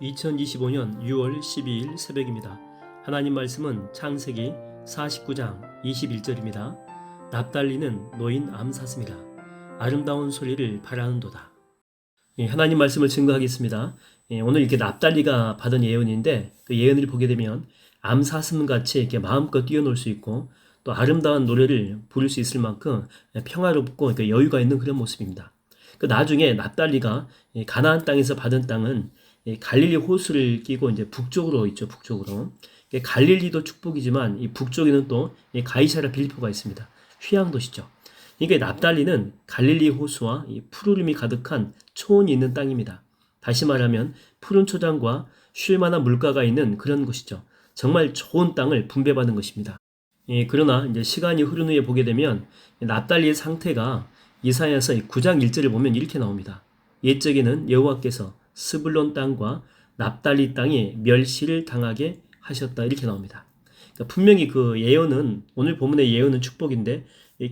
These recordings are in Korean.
2025년 6월 12일 새벽입니다. 하나님 말씀은 창세기 49장 21절입니다. 납달리는 노인 암사슴이라 아름다운 소리를 바라는도다. 예, 하나님 말씀을 증거하겠습니다. 예, 오늘 이렇게 납달리가 받은 예언인데 그 예언을 보게 되면 암사슴 같이 이렇게 마음껏 뛰어놀 수 있고 또 아름다운 노래를 부를 수 있을 만큼 평화롭고 이렇게 여유가 있는 그런 모습입니다. 그 나중에 납달리가 가나안 땅에서 받은 땅은 이 갈릴리 호수를 끼고 이제 북쪽으로 있죠. 북쪽으로. 갈릴리도 축복이지만 이 북쪽에는 또 이 가이사라 빌리포가 있습니다. 휴양 도시죠. 이게 납달리는 갈릴리 호수와 이 푸르름이 가득한 초원이 있는 땅입니다. 다시 말하면 푸른 초장과 쉴 만한 물가가 있는 그런 곳이죠. 정말 좋은 땅을 분배받은 것입니다. 예, 그러나 이제 시간이 흐른 후에 보게 되면 납달리의 상태가 이사야서 9장 1절을 보면 이렇게 나옵니다. 옛적에는 여호와께서 스불론 땅과 납달리 땅에 멸시를 당하게 하셨다 이렇게 나옵니다. 그러니까 분명히 그 예언은 오늘 본문의 예언은 축복인데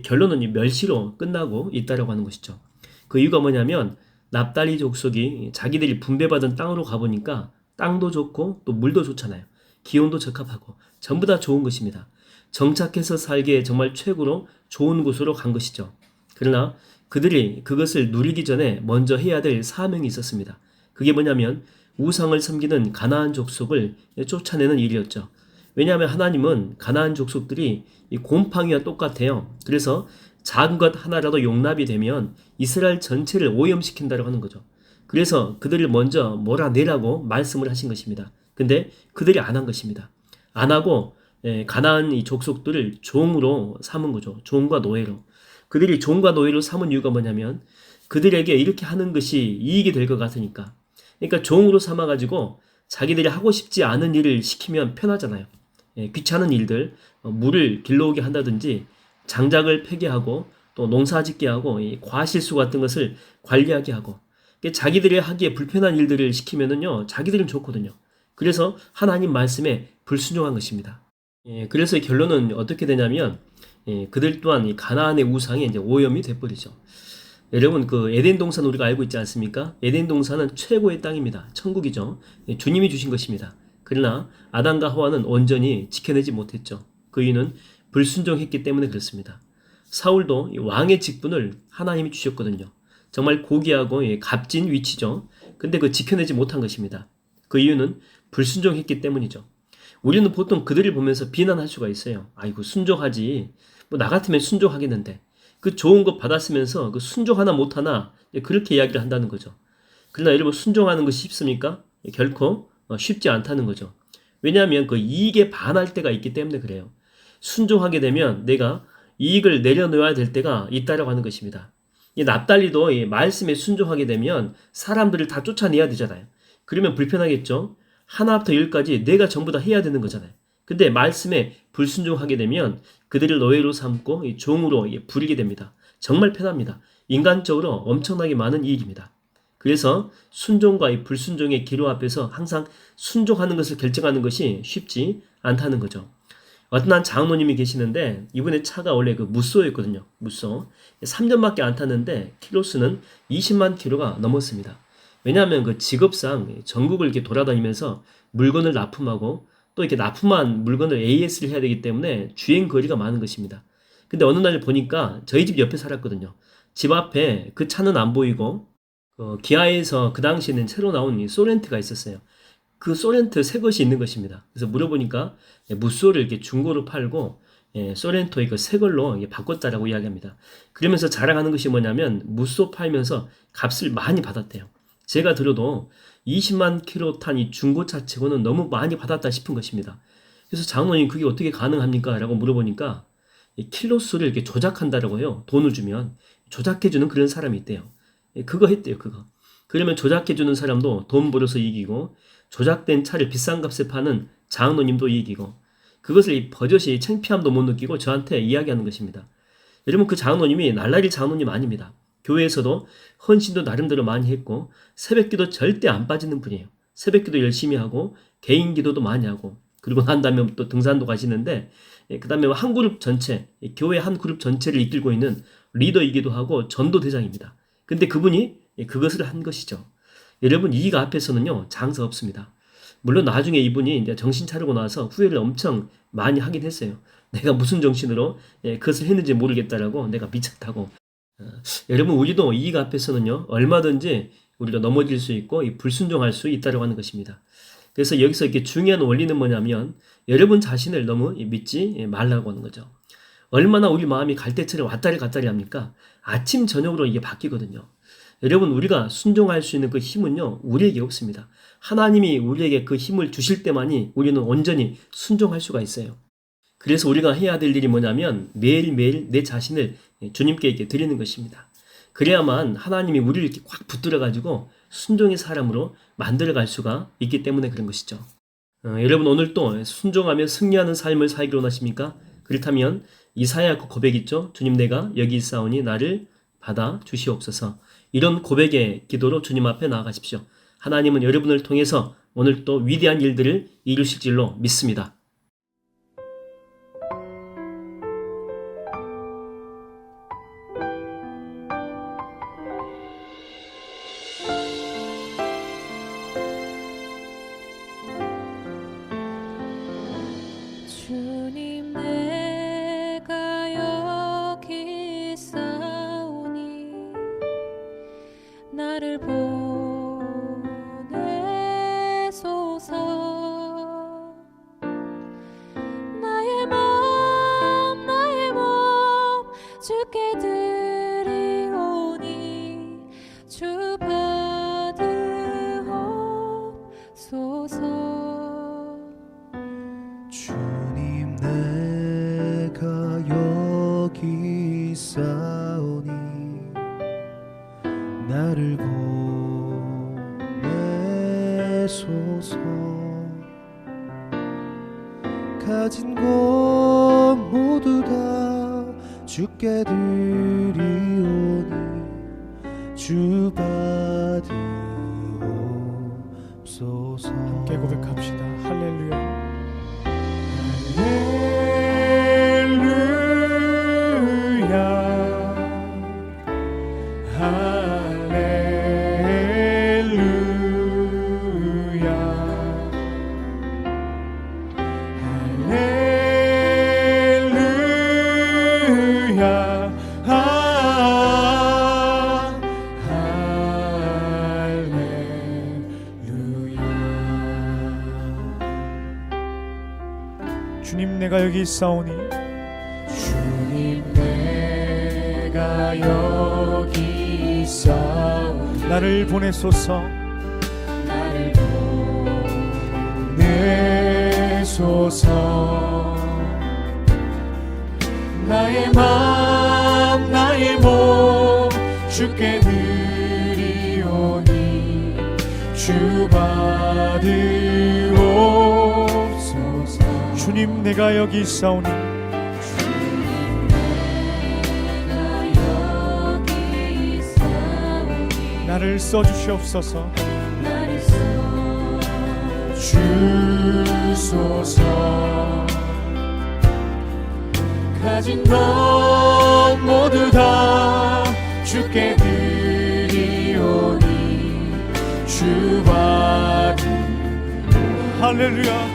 결론은 멸시로 끝나고 있다라고 하는 것이죠. 그 이유가 뭐냐면 납달리 족속이 자기들이 분배받은 땅으로 가보니까 땅도 좋고 또 물도 좋잖아요. 기온도 적합하고 전부 다 좋은 것입니다. 정착해서 살기에 정말 최고로 좋은 곳으로 간 것이죠. 그러나 그들이 그것을 누리기 전에 먼저 해야 될 사명이 있었습니다. 그게 뭐냐면 우상을 섬기는 가나안 족속을 쫓아내는 일이었죠. 왜냐하면 하나님은 가나안 족속들이 이 곰팡이와 똑같아요. 그래서 작은 것 하나라도 용납이 되면 이스라엘 전체를 오염시킨다고 하는 거죠. 그래서 그들을 먼저 몰아내라고 말씀을 하신 것입니다. 근데 그들이 안 한 것입니다. 안 하고 가나안 이 족속들을 종으로 삼은 거죠. 종과 노예로. 그들이 종과 노예로 삼은 이유가 뭐냐면 그들에게 이렇게 하는 것이 이익이 될 것 같으니까. 그러니까 종으로 삼아가지고 자기들이 하고 싶지 않은 일을 시키면 편하잖아요. 예, 귀찮은 일들, 어, 물을 길러오게 한다든지 장작을 폐기하고 또 농사 짓게 하고 이 과실수 같은 것을 관리하게 하고 자기들이 하기에 불편한 일들을 시키면은요 자기들은 좋거든요. 그래서 하나님 말씀에 불순종한 것입니다. 예, 그래서 결론은 어떻게 되냐면 예, 그들 또한 이 가나안의 우상에 이제 오염이 돼버리죠. 여러분 그 에덴 동산 우리가 알고 있지 않습니까? 에덴 동산은 최고의 땅입니다. 천국이죠. 예, 주님이 주신 것입니다. 그러나 아담과 하와는 온전히 지켜내지 못했죠. 그 이유는 불순종했기 때문에 그렇습니다. 사울도 왕의 직분을 하나님이 주셨거든요. 정말 고귀하고 예, 값진 위치죠. 근데 그 지켜내지 못한 것입니다. 그 이유는 불순종했기 때문이죠. 우리는 보통 그들을 보면서 비난할 수가 있어요. 아이고 순종하지. 뭐 나 같으면 순종하겠는데. 그 좋은 거 받았으면서 그 순종 하나 못 하나 그렇게 이야기를 한다는 거죠. 그러나 여러분 순종하는 것이 쉽습니까? 결코 어, 쉽지 않다는 거죠. 왜냐하면 그 이익에 반할 때가 있기 때문에 그래요. 순종하게 되면 내가 이익을 내려놓아야 될 때가 있다라고 하는 것입니다. 이 납달리도 이 말씀에 순종하게 되면 사람들을 다 쫓아내야 되잖아요. 그러면 불편하겠죠. 하나부터 열까지 내가 전부 다 해야 되는 거잖아요. 근데 말씀에 불순종하게 되면 그들을 노예로 삼고 종으로 부리게 됩니다. 정말 편합니다. 인간적으로 엄청나게 많은 이익입니다. 그래서 순종과 이 불순종의 기로 앞에서 항상 순종하는 것을 결정하는 것이 쉽지 않다는 거죠. 어떤 한 장로님이 계시는데 이분의 차가 원래 그 무쏘였거든요. 무쏘. 3년밖에 안 탔는데 키로수는 20만 키로가 넘었습니다. 왜냐하면 그 직업상 전국을 이렇게 돌아다니면서 물건을 납품하고 또 이렇게 납품한 물건을 AS를 해야 되기 때문에 주행 거리가 많은 것입니다. 근데 어느 날 보니까 저희 집 옆에 살았거든요. 집 앞에 그 차는 안 보이고 어, 기아에서 그 당시에는 새로 나온 이 소렌트가 있었어요. 그 소렌트 새 것이 있는 것입니다. 그래서 물어보니까 무쏘를 이렇게 중고로 팔고 예, 소렌토의 그새 걸로 바꿨다라고 이야기합니다. 그러면서 자랑하는 것이 뭐냐면 무쏘 팔면서 값을 많이 받았대요. 제가 들어도 20만 킬로 탄 이 중고차 치고는 너무 많이 받았다 싶은 것입니다. 그래서 장로님 그게 어떻게 가능합니까? 라고 물어보니까 킬로 수를 이렇게 조작한다라고 해요. 돈을 주면 조작해주는 그런 사람이 있대요. 그거 했대요, 그거. 그러면 조작해주는 사람도 돈 벌어서 이기고 조작된 차를 비싼 값에 파는 장로님도 이기고 그것을 이 버젓이 창피함도 못 느끼고 저한테 이야기하는 것입니다. 여러분 그 장로님이 날라리 장로님 아닙니다. 교회에서도 헌신도 나름대로 많이 했고 새벽기도 절대 안 빠지는 분이에요. 새벽기도 열심히 하고 개인 기도도 많이 하고 그리고 난 다음에 또 등산도 가시는데 예, 그 다음에 한 그룹 전체 교회 한 그룹 전체를 이끌고 있는 리더이기도 하고 전도대장입니다. 근데 그분이 예, 그것을 한 것이죠. 여러분 이익 앞에서는요 장사 없습니다. 물론 나중에 이분이 이제 정신 차리고 나서 후회를 엄청 많이 하긴 했어요. 내가 무슨 정신으로 예, 그것을 했는지 모르겠다라고 내가 미쳤다고. 어, 여러분 우리도 이익 앞에서는요 얼마든지 우리가 넘어질 수 있고 이 불순종할 수 있다고 하는 것입니다. 그래서 여기서 이렇게 중요한 원리는 뭐냐면 여러분 자신을 너무 믿지 말라고 하는 거죠. 얼마나 우리 마음이 갈대처럼 왔다리 갔다리 합니까? 아침 저녁으로 이게 바뀌거든요. 여러분 우리가 순종할 수 있는 그 힘은요 우리에게 없습니다. 하나님이 우리에게 그 힘을 주실 때만이 우리는 온전히 순종할 수가 있어요. 그래서 우리가 해야 될 일이 뭐냐면 매일매일 내 자신을 주님께 이렇게 드리는 것입니다. 그래야만 하나님이 우리를 이렇게 꽉 붙들어 가지고 순종의 사람으로 만들어 갈 수가 있기 때문에 그런 것이죠. 어, 여러분 오늘 또 순종하며 승리하는 삶을 살기로 원하십니까? 그렇다면 이사야 그 고백 있죠? 주님 내가 여기 있사오니 나를 받아 주시옵소서. 이런 고백의 기도로 주님 앞에 나아가십시오. 하나님은 여러분을 통해서 오늘 또 위대한 일들을 이루실 줄로 믿습니다. 주님 내가 여기 있사오니 나를 보내소서 가진 것 모두 다 주께 드리오니 주 받으옵소서 함께 고백합시다. 할렐루야. 할 주님 내가 여기 있사오니. 주님 내가 여기 있사오니. 나를 보내소서. 나를 보내소서. 나의 마음 나의 몸 주께 드리오니. 주 받으옵소서 주님 내가 여기 있사오니. 나를 써주시옵소서. 주소서. 가진 것 모두 다 주께 드리오니. 주 받으 할렐루야 할렐루야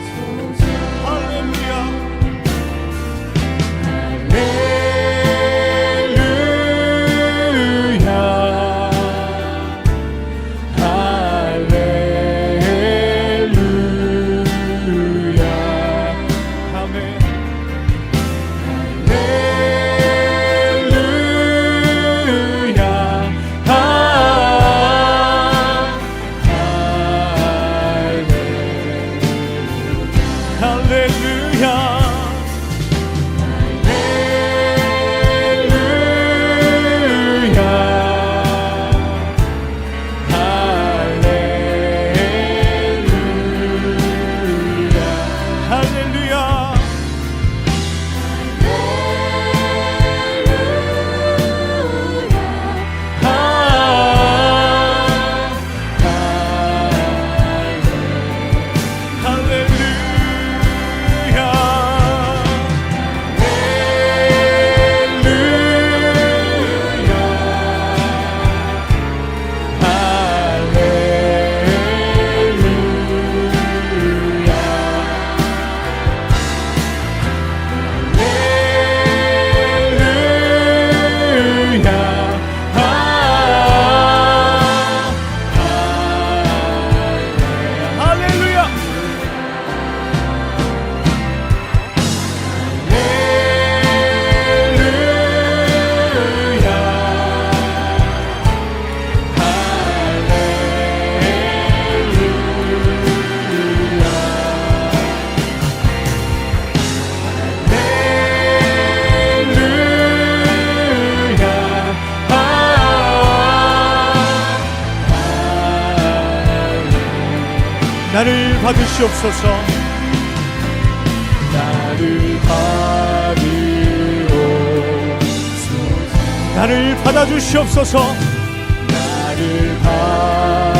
받으시옵소서. 나를 받으옵소서 나를 받아주시옵소서. 나를 받